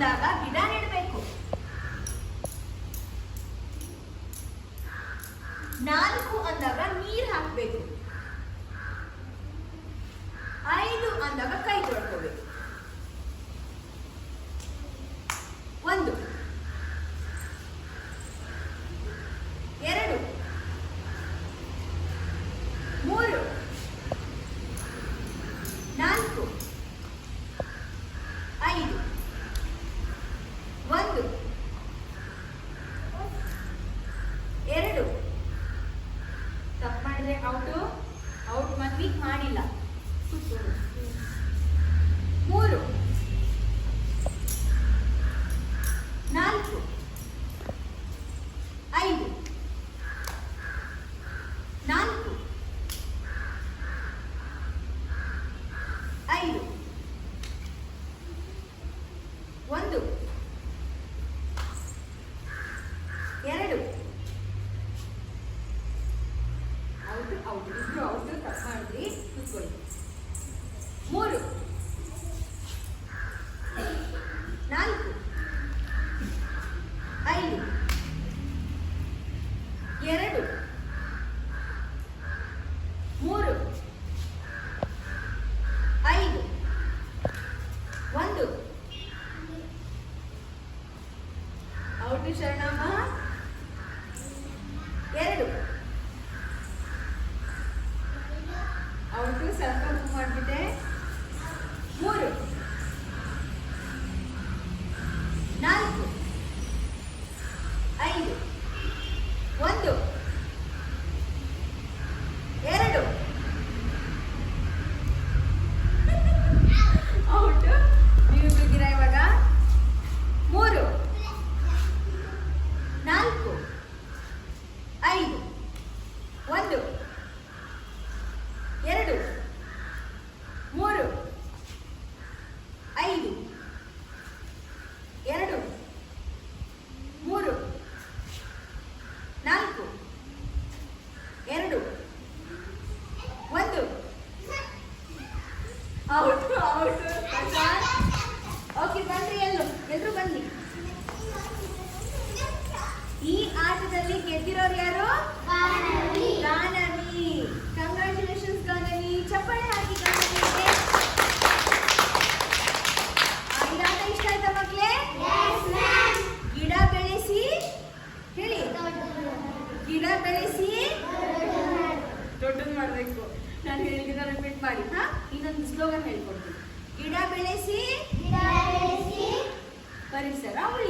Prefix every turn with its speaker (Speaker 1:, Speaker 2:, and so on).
Speaker 1: ಬಂದಾಗ ಗಿಡ ನೆಡಬೇಕು. ನಾಲ್ಕು ಅಂದಾಗ ನೀರ್ ಹಾಕಬೇಕು. ಐದು ಅಂದಾಗ ಕೈ ತೊಡಬೇಕು ಮಾಡಿಲ್ಲ ಮೂರು. ನಾಲ್ಕು. ಐದು. ನಾಲ್ಕು. ಐದು. ಒಂದು. ಎರಡು. ಔಟ್ ತಪ್ಪು ಕೂತ್ಕೊಳ್ಳಿ ಮೂರು. ನಾಲ್ಕು. ಐದು. ಎರಡು. ಮೂರು. ಐದು. ಒಂದು. ಔಟು ಶರಣಮ್ಮ. ಎರಡು. ಔಟು ಬುಕ್ ಮಾಡಿಬಿಟ್ಟೆ ಮೂರು. ನಾಲ್ಕು. ಐದು. ಒಂದು. ಎರಡು. ಔಟು ನೀವು ಬಿದ್ದೀರಾ ಇವಾಗ? ಮೂರು. ನಾಲ್ಕು. ಐದು. ಒಂದು. ಎರಡು. ಗಿಡ ಬೆಳೆಸಿ ದೊಡ್ಡದು ಮಾಡಬೇಕು. ನಾನು ಹೇಳಿದ ರಿಪೀಟ್ ಮಾಡಿ ಹಾ? ಇನ್ನೊಂದು ಸ್ಲೋಗನ್ ಹೇಳ್ಕೊಡ್ತೀನಿ. ಗಿಡ ಬೆಳೆಸಿ ಪರಿಸರ ಉಳಿಸಿ.